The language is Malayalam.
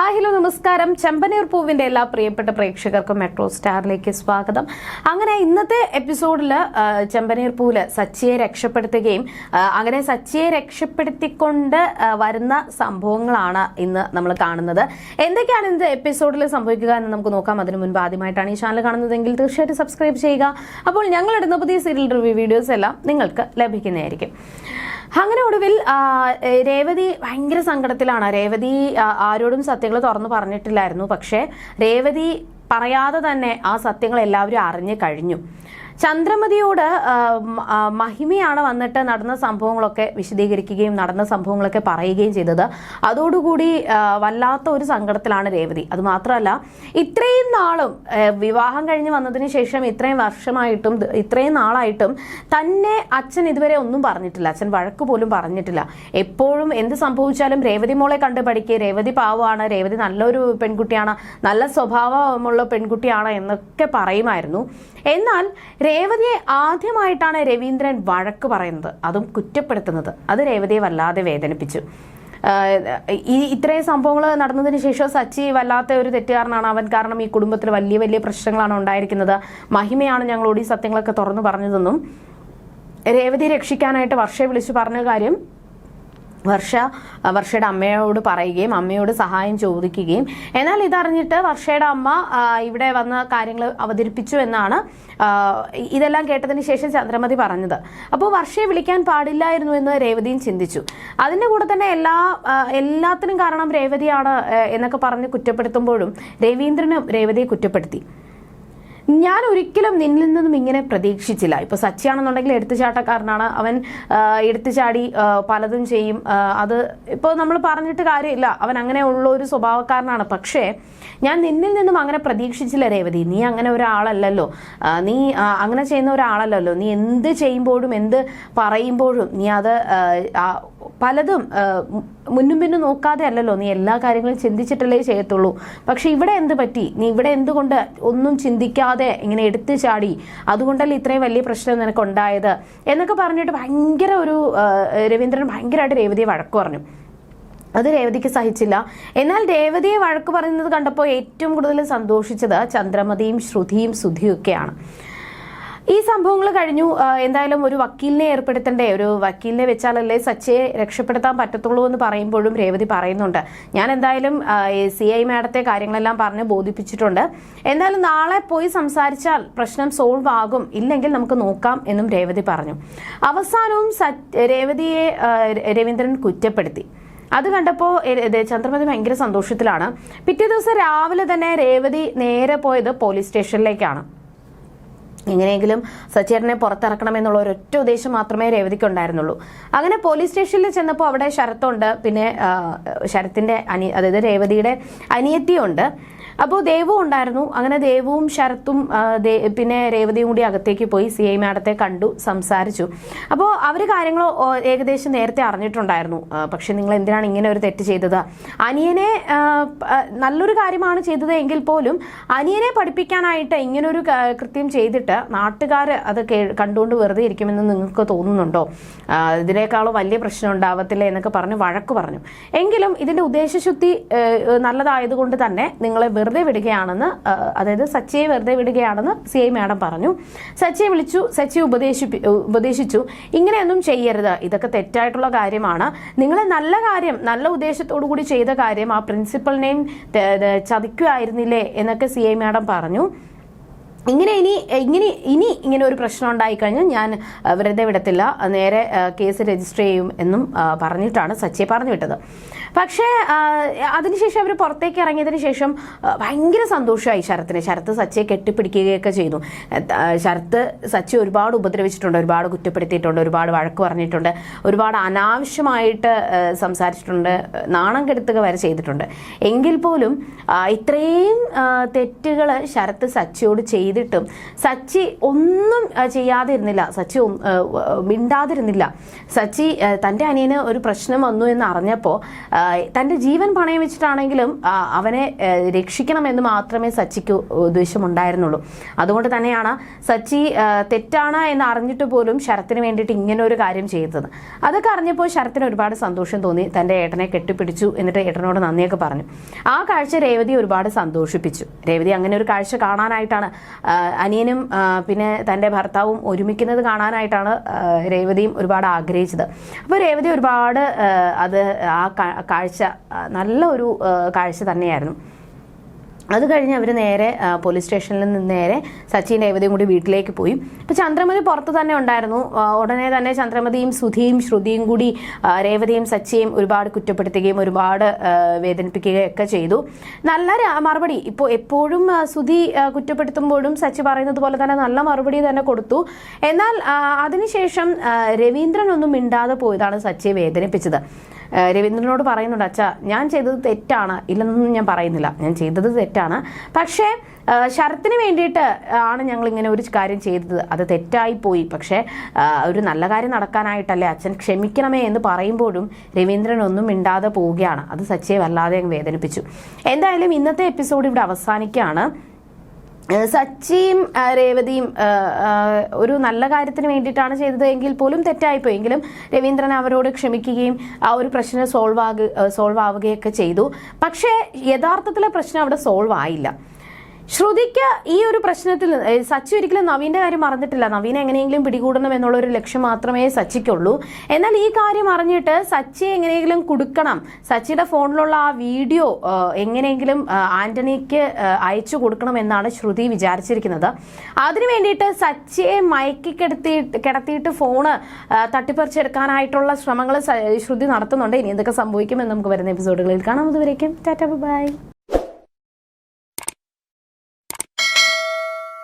ഹായ് ഹലോ നമസ്കാരം. ചെമ്പനീർ പൂവിന്റെ എല്ലാ പ്രിയപ്പെട്ട പ്രേക്ഷകർക്കും മെട്രോ സ്റ്റാറിലേക്ക് സ്വാഗതം. അങ്ങനെ ഇന്നത്തെ എപ്പിസോഡിൽ ചെമ്പനീർ പൂവിൽ സച്ചിയെ രക്ഷപ്പെടുത്തുകയും അങ്ങനെ സച്ചിയെ രക്ഷപ്പെടുത്തിക്കൊണ്ട് വരുന്ന സംഭവങ്ങളാണ് ഇന്ന് നമ്മൾ കാണുന്നത്. എന്തൊക്കെയാണ് ഇന്നത്തെ എപ്പിസോഡിൽ സംഭവിക്കുക എന്ന് നമുക്ക് നോക്കാം. അതിനു മുൻപ് ആദ്യമായിട്ടാണ് ഈ ചാനൽ കാണുന്നതെങ്കിൽ തീർച്ചയായിട്ടും സബ്സ്ക്രൈബ് ചെയ്യുക. അപ്പോൾ ഞങ്ങളിടുന്ന പുതിയ സീരിയൽ റിവ്യൂ വീഡിയോസ് എല്ലാം നിങ്ങൾക്ക് ലഭിക്കുന്നതായിരിക്കും. അങ്ങനെ ഒടുവിൽ രേവതി ഭയങ്കര സങ്കടത്തിലാണ്. രേവതി ആരോടും സത്യങ്ങൾ തുറന്നു പറഞ്ഞിട്ടില്ലായിരുന്നു. പക്ഷേ രേവതി പറയാതെ തന്നെ ആ സത്യങ്ങൾ എല്ലാവരും അറിഞ്ഞു കഴിഞ്ഞു. ചന്ദ്രമതിയോട് മഹിമയാണ് വന്നിട്ട് നടന്ന സംഭവങ്ങളൊക്കെ വിശദീകരിക്കുകയും നടന്ന സംഭവങ്ങളൊക്കെ പറയുകയും ചെയ്തത്. അതോടുകൂടി വല്ലാത്ത ഒരു സങ്കടത്തിലാണ് രേവതി. അത് മാത്രമല്ല ഇത്രയും നാളും വിവാഹം കഴിഞ്ഞ് വന്നതിന് ശേഷം ഇത്രയും വർഷമായിട്ടും ഇത്രയും നാളായിട്ടും തന്നെ അച്ഛൻ ഇതുവരെ ഒന്നും പറഞ്ഞിട്ടില്ല. അച്ഛൻ വഴക്ക് പോലും പറഞ്ഞിട്ടില്ല. എപ്പോഴും എന്ത് സംഭവിച്ചാലും രേവതി മോളെ കണ്ട് പഠിക്കുക രേവതി പാവമാണ്. രേവതി നല്ലൊരു പെൺകുട്ടിയാണ്. നല്ല സ്വഭാവമുള്ള പെൺകുട്ടിയാണ് എന്നൊക്കെ പറയുമായിരുന്നു. എന്നാൽ രേവതിയെ ആദ്യമായിട്ടാണ് രവീന്ദ്രൻ വഴക്ക് പറയുന്നത്. അതും കുറ്റപ്പെടുത്തുന്നത്. അത് രേവതിയെ വല്ലാതെ വേദനിപ്പിച്ചു. ഈ ഇത്രയും സംഭവങ്ങൾ നടന്നതിന് ശേഷം സച്ചി വല്ലാത്ത ഒരു തെറ്റുകാരനാണ് അവൻ. കാരണം ഈ കുടുംബത്തിൽ വലിയ വലിയ പ്രശ്നങ്ങളാണ് ഉണ്ടായിരിക്കുന്നത്. മഹിമയാണ് ഞങ്ങളോട് ഈ സത്യങ്ങളൊക്കെ തുറന്നു പറഞ്ഞതെന്നും രേവതി രക്ഷിക്കാനായിട്ട് വർഷയെ വിളിച്ചു പറഞ്ഞ കാര്യം വർഷ വർഷയുടെ അമ്മയോട് പറയുകയും അമ്മയോട് സഹായം ചോദിക്കുകയും. എന്നാൽ ഇതറിഞ്ഞിട്ട് വർഷയുടെ അമ്മ ഇവിടെ വന്ന കാര്യങ്ങൾ അവതരിപ്പിച്ചു എന്നാണ് ഇതെല്ലാം കേട്ടതിന് ശേഷം ചന്ദ്രമതി പറഞ്ഞത്. അപ്പോൾ വർഷയെ വിളിക്കാൻ പാടില്ലായിരുന്നു എന്ന് രേവതിയും ചിന്തിച്ചു. അതിന്റെ കൂടെ തന്നെ എല്ലാ എല്ലാത്തിനും കാരണം രേവതിയാണ് എന്നൊക്കെ പറഞ്ഞ് കുറ്റപ്പെടുത്തുമ്പോഴും രവീന്ദ്രനും രേവതിയെ കുറ്റപ്പെടുത്തി. ഞാൻ ഒരിക്കലും നിന്നിൽ നിന്നും ഇങ്ങനെ പ്രതീക്ഷിച്ചില്ല. ഇപ്പൊ സച്ചിയാണെന്നുണ്ടെങ്കിൽ എടുത്തുചാട്ടക്കാരനാണ്. അവൻ എടുത്തുചാടി പലതും ചെയ്യും. അത് ഇപ്പോൾ നമ്മൾ പറഞ്ഞിട്ട് കാര്യമില്ല. അവൻ അങ്ങനെ ഉള്ള ഒരു സ്വഭാവക്കാരനാണ്. പക്ഷേ ഞാൻ നിന്നിൽ നിന്നും അങ്ങനെ പ്രതീക്ഷിച്ചില്ല രേവതി. നീ അങ്ങനെ ഒരാളല്ലല്ലോ. നീ അങ്ങനെ ചെയ്യുന്ന ഒരാളല്ലല്ലോ. നീ എന്ത് ചെയ്യുമ്പോഴും എന്ത് പറയുമ്പോഴും നീ അത് പലതും മുന്നും പിന്നും നോക്കാതെ അല്ലല്ലോ നീ എല്ലാ കാര്യങ്ങളും ചിന്തിച്ചിട്ടല്ലേ ചെയ്യത്തുള്ളൂ. പക്ഷെ ഇവിടെ എന്ത് പറ്റി? നീ ഇവിടെ എന്തുകൊണ്ട് ഒന്നും ചിന്തിക്കാതെ ഇങ്ങനെ എടുത്തു ചാടി? അതുകൊണ്ടല്ലേ ഇത്രയും വലിയ പ്രശ്നം നിനക്ക് ഉണ്ടായത് എന്നൊക്കെ പറഞ്ഞിട്ട് ഭയങ്കര ഒരു രവീന്ദ്രൻ ഭയങ്കരമായിട്ട് രേവതിയെ വഴക്ക് പറഞ്ഞു. അത് രേവതിക്ക് സഹിച്ചില്ല. എന്നാൽ രേവതിയെ വഴക്ക് പറയുന്നത് കണ്ടപ്പോൾ ഏറ്റവും കൂടുതൽ സന്തോഷിച്ചത് ചന്ദ്രമതിയും ശ്രുതിയും സുധിയും ഒക്കെയാണ് ഈ സംഭവങ്ങൾ കഴിഞ്ഞു. എന്തായാലും ഒരു വക്കീലിനെ ഏർപ്പെടുത്തണ്ടേ ഒരു വക്കീലിനെ വെച്ചാലല്ലേ സച്ചയെ രക്ഷപ്പെടുത്താൻ പറ്റത്തുള്ളൂ എന്ന് പറയുമ്പോഴും രേവതി പറയുന്നുണ്ട്. ഞാൻ എന്തായാലും സി ഐ മാഡത്തെ കാര്യങ്ങളെല്ലാം പറഞ്ഞ് ബോധിപ്പിച്ചിട്ടുണ്ട്. എന്തായാലും നാളെ പോയി സംസാരിച്ചാൽ പ്രശ്നം സോൾവ് ആകും. ഇല്ലെങ്കിൽ നമുക്ക് നോക്കാം എന്നും രേവതി പറഞ്ഞു. അവസാനവും രേവതിയെ രവീന്ദ്രൻ കുറ്റപ്പെടുത്തി. അത് കണ്ടപ്പോൾ ചന്ദ്രമതി ഭയങ്കര സന്തോഷത്തിലാണ്. പിറ്റേ ദിവസം രാവിലെ തന്നെ രേവതി നേരെ പോയത് പോലീസ് സ്റ്റേഷനിലേക്കാണ്. എങ്ങനെയെങ്കിലും സച്ചേരനെ പുറത്തിറക്കണമെന്നുള്ള ഒരൊറ്റ ഉദ്ദേശം മാത്രമേ രേവതിക്ക് ഉണ്ടായിരുന്നുള്ളൂ. അങ്ങനെ പോലീസ് സ്റ്റേഷനിൽ ചെന്നപ്പോൾ അവിടെ ശരത്തുണ്ട്. പിന്നെ ശരത്തിന്റെ അനി അതായത് രേവതിയുടെ അനിയത്തിയുണ്ട്. അപ്പോൾ ദേവും ഉണ്ടായിരുന്നു. അങ്ങനെ ദേവവും ശരത്തും പിന്നെ രേവതിയും കൂടി അകത്തേക്ക് പോയി സി ഐ മാഡത്തെ കണ്ടു സംസാരിച്ചു. അപ്പോൾ അവർ കാര്യങ്ങൾ ഏകദേശം നേരത്തെ അറിഞ്ഞിട്ടുണ്ടായിരുന്നു. പക്ഷെ നിങ്ങൾ എന്തിനാണ് ഇങ്ങനെ ഒരു തെറ്റ് ചെയ്തത്? അനിയനെ നല്ലൊരു കാര്യമാണ് ചെയ്തത് എങ്കിൽ പോലും അനിയനെ പഠിപ്പിക്കാനായിട്ട് ഇങ്ങനൊരു കൃത്യം ചെയ്തിട്ട് നാട്ടുകാർ അത് കണ്ടുകൊണ്ട് വെറുതെ ഇരിക്കുമെന്ന് നിങ്ങൾക്ക് തോന്നുന്നുണ്ടോ? ഇതിനേക്കാളും വലിയ പ്രശ്നം ഉണ്ടാവത്തില്ല എന്നൊക്കെ പറഞ്ഞ് വഴക്ക് പറഞ്ഞു. എങ്കിലും ഇതിന്റെ ഉദ്ദേശശുദ്ധി നല്ലതായതുകൊണ്ട് തന്നെ നിങ്ങളെ വെറുതെ വിടുകയാണെന്ന് അതായത് സച്ചിയെ വെറുതെ വിടുകയാണെന്ന് സി ഐ മാഡം പറഞ്ഞു. സച്ചിയെ വിളിച്ചു സച്ചി ഉപദേശിപ്പി ഉപദേശിച്ചു. ഇങ്ങനെയൊന്നും ചെയ്യരുത്. ഇതൊക്കെ തെറ്റായിട്ടുള്ള കാര്യമാണ്. നിങ്ങൾ നല്ല കാര്യം നല്ല ഉദ്ദേശത്തോടു കൂടി ചെയ്ത കാര്യം ആ പ്രിൻസിപ്പളിനെയും ചതിക്കുമായിരുന്നില്ലേ എന്നൊക്കെ സി ഐ മാഡം പറഞ്ഞു. ഇങ്ങനെ ഇനി ഇങ്ങനെ ഇനി ഇങ്ങനെ ഒരു പ്രശ്നം ഉണ്ടായിക്കഴിഞ്ഞാൽ ഞാൻ വെറുതെ വിടത്തില്ല. നേരെ കേസ് രജിസ്റ്റർ ചെയ്യും എന്നും പറഞ്ഞിട്ടാണ് സച്ചിയെ പറഞ്ഞു വിട്ടത്. പക്ഷേ അതിനുശേഷം അവർ പുറത്തേക്ക് ഇറങ്ങിയതിന് ശേഷം ഭയങ്കര സന്തോഷമായി ശരത്തിന്. ശരത്ത് സച്ചിയെ കെട്ടിപ്പിടിക്കുകയൊക്കെ ചെയ്തു. ശരത്ത് സച്ചി ഒരുപാട് ഉപദ്രവിച്ചിട്ടുണ്ട് ഒരുപാട് കുറ്റപ്പെടുത്തിയിട്ടുണ്ട് ഒരുപാട് വഴക്ക് പറഞ്ഞിട്ടുണ്ട് ഒരുപാട് അനാവശ്യമായിട്ട് സംസാരിച്ചിട്ടുണ്ട് നാണം കെടുത്തുക വരെ ചെയ്തിട്ടുണ്ട്. എങ്കിൽ പോലും ഇത്രയും തെറ്റുകൾ ശരത്ത് സച്ചിയോട് ചെയ്ത് ചെയ്തിട്ടും സച്ചി ഒന്നും ചെയ്യാതിരുന്നില്ല. സച്ചി മിണ്ടാതിരുന്നില്ല. സച്ചി തന്റെ അനിയന് ഒരു പ്രശ്നം വന്നു എന്ന് അറിഞ്ഞപ്പോൾ തന്റെ ജീവൻ പണയം വെച്ചിട്ടാണെങ്കിലും അവനെ രക്ഷിക്കണമെന്ന് മാത്രമേ സച്ചിക്ക് ഉദ്ദേശമുണ്ടായിരുന്നുള്ളൂ. അതുകൊണ്ട് തന്നെയാണ് സച്ചി തെറ്റാണ് എന്ന് അറിഞ്ഞിട്ട് പോലും ശരത്തിന് വേണ്ടിയിട്ട് ഇങ്ങനെ ഒരു കാര്യം ചെയ്തത്. അതൊക്കെ അറിഞ്ഞപ്പോൾ ശരത്തിന് ഒരുപാട് സന്തോഷം തോന്നി. തന്റെ ഏട്ടനെ കെട്ടിപ്പിടിച്ചു എന്നിട്ട് ഏട്ടനോട് നന്ദിയൊക്കെ പറഞ്ഞു. ആ കാഴ്ച രേവതി ഒരുപാട് സന്തോഷിപ്പിച്ചു. രേവതി അങ്ങനെ ഒരു കാഴ്ച കാണാനായിട്ടാണ് അനിയനും പിന്നെ തന്റെ ഭർത്താവും ഒരുമിക്കുന്നത് കാണാനായിട്ടാണ് രേവതിയും ഒരുപാട് ആഗ്രഹിച്ചത്. അപ്പോൾ രേവതി ഒരുപാട് അത് ആ കാഴ്ച നല്ല ഒരു കാഴ്ച തന്നെയായിരുന്നു. അത് കഴിഞ്ഞ് അവർ നേരെ പോലീസ് സ്റ്റേഷനിൽ നിന്ന് നേരെ സച്ചിൻ രേവതിയും കൂടി വീട്ടിലേക്ക് പോയി. അപ്പോൾ ചന്ദ്രമതി പുറത്ത് തന്നെ ഉണ്ടായിരുന്നു. ഉടനെ തന്നെ ചന്ദ്രമതിയും സുധിയും ശ്രുതിയും കൂടി രേവതിയും സച്ചിയും ഒരുപാട് കുറ്റപ്പെടുത്തുകയും ഒരുപാട് വേദനിപ്പിക്കുകയൊക്കെ ചെയ്തു. നല്ല മറുപടി. ഇപ്പോൾ എപ്പോഴും സുധി കുറ്റപ്പെടുത്തുമ്പോഴും സച്ചി പറയുന്നത് പോലെ തന്നെ നല്ല മറുപടി തന്നെ കൊടുത്തു. എന്നാൽ അതിനുശേഷം രവീന്ദ്രൻ ഒന്നും മിണ്ടാതെ പോയതാണ് സച്ചിയെ വേദനിപ്പിച്ചത്. രവീന്ദ്രനോട് പറയുന്നുണ്ട് അച്ഛാ ഞാൻ ചെയ്തത് തെറ്റാണ്. ഇല്ലെന്നൊന്നും ഞാൻ പറയുന്നില്ല. ഞാൻ ചെയ്തത് തെറ്റാണ്. പക്ഷേ ശരത്തിന് വേണ്ടിയിട്ട് ആണ് ഞങ്ങൾ ഇങ്ങനെ ഒരു കാര്യം ചെയ്തത്. അത് തെറ്റായി പോയി. പക്ഷേ ഒരു നല്ല കാര്യം നടക്കാനായിട്ടല്ലേ അച്ഛൻ ക്ഷമിക്കണമേ എന്ന് പറയുമ്പോഴും രവീന്ദ്രൻ ഒന്നും മിണ്ടാതെ പോവുകയാണ്. അത് സച്ചിയെ വല്ലാതെ വേദനിപ്പിച്ചു. എന്തായാലും ഇന്നത്തെ എപ്പിസോഡ് ഇവിടെ അവസാനിക്കുകയാണ്. സച്ചിയും രേവതിയും ഒരു നല്ല കാര്യത്തിന് വേണ്ടിയിട്ടാണ് ചെയ്തത് എങ്കിൽ പോലും തെറ്റായിപ്പോയെങ്കിലും രവീന്ദ്രൻ അവരോട് ക്ഷമിക്കുകയും ആ ഒരു പ്രശ്നം സോൾവ് ആകുക സോൾവ് ആവുകയൊക്കെ ചെയ്തു. പക്ഷേ യഥാർത്ഥത്തിലെ പ്രശ്നം അവിടെ സോൾവ് ആയില്ല. ശ്രുതിക്ക് ഈ ഒരു പ്രശ്നത്തിൽ സച്ചി ഒരിക്കലും നവീന്റെ കാര്യം മറന്നിട്ടില്ല. നവീനെ എങ്ങനെയെങ്കിലും പിടികൂടണം എന്നുള്ള ഒരു ലക്ഷ്യം മാത്രമേ സച്ചിക്കുള്ളൂ. എന്നാൽ ഈ കാര്യം അറിഞ്ഞിട്ട് സച്ചി എങ്ങനെയെങ്കിലും കൊടുക്കണം. സച്ചിയുടെ ഫോണിലുള്ള ആ വീഡിയോ എങ്ങനെയെങ്കിലും ആന്റണിക്ക് അയച്ചു കൊടുക്കണം എന്നാണ് ശ്രുതി വിചാരിച്ചിരിക്കുന്നത്. അതിനു വേണ്ടിയിട്ട് സച്ചിയെ മയക്കി കിടത്തിയിട്ട് കിടത്തിയിട്ട് ഫോണ് തട്ടിപ്പറിച്ചെടുക്കാനായിട്ടുള്ള ശ്രമങ്ങൾ ശ്രുതി നടത്തുന്നുണ്ട്. ഇനി എന്തൊക്കെ സംഭവിക്കുമെന്ന് നമുക്ക് വരുന്ന എപ്പിസോഡുകളിൽ കാണാം. അതുവരേക്കും ടാറ്റ ബൈ.